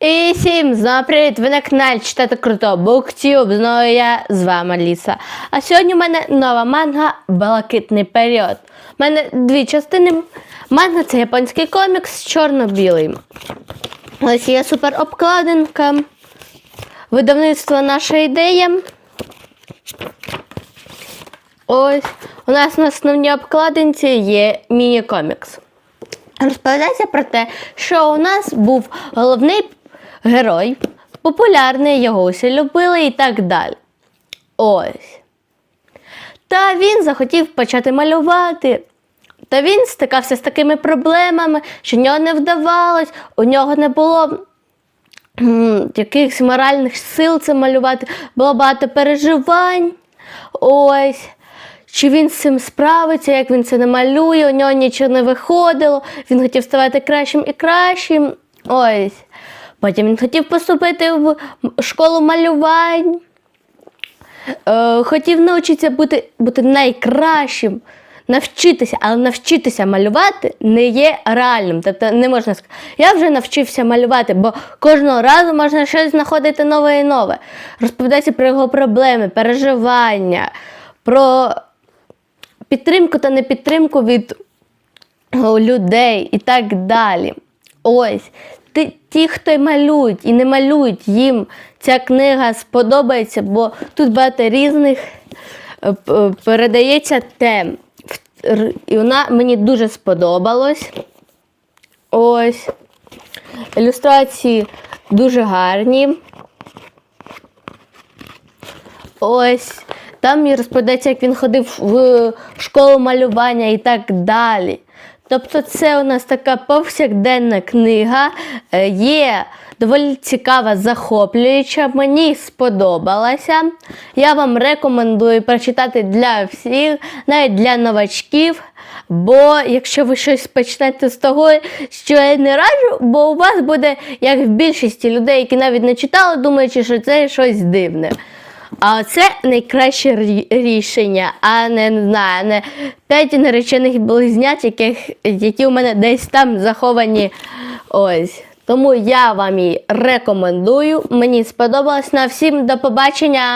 І всім знову привіт! Ви на каналі Читати Круто Буктюб. Знову я з вами Аліса. А сьогодні у мене нова манга Балакитний період. У мене дві частини. Манга це японський комікс чорно-білий. Ось є супер обкладинка. Видавництво наша ідея. Ось у нас на основній обкладинці є міні-комікс. Розповідається про те, що у нас був головний герой, популярний, його усі любили і так далі. Ось. Та він захотів почати малювати. Та він стикався з такими проблемами, що в нього не вдавалось, у нього не було якихось моральних сил це малювати, було багато переживань. Ось. Чи він з цим справиться, як він це не малює, у нього нічого не виходило, він хотів ставати кращим і кращим. Ось. Потім він хотів поступити в школу малювань. Е, хотів навчитися бути, бути найкращим, навчитися, але навчитися малювати не є реальним. Тобто не можна сказати, я вже навчився малювати, бо кожного разу можна щось знаходити нове і нове. Розповідається про його проблеми, переживання, про підтримку та непідтримку від людей і так далі. Ось. Ті, хто малюють і не малюють, їм ця книга сподобається, бо тут багато різних е, передається тем. І вона мені дуже сподобалась. Ось. Ілюстрації дуже гарні. Ось. Там і розповідається, як він ходив в школу малювання і так далі. Тобто, це у нас така повсякденна книга, е, є доволі цікава, захоплююча. Мені сподобалася. Я вам рекомендую прочитати для всіх, навіть для новачків. Бо якщо ви щось почнете з того, що я не раджу, бо у вас буде, як в більшості людей, які навіть не читали, думаючи, що це щось дивне. А це найкраще рішення, а не, знаю, не п'ять наречених близнят, яких, які у мене десь там заховані. Ось. Тому я вам її рекомендую. Мені сподобалось. На всім до побачення.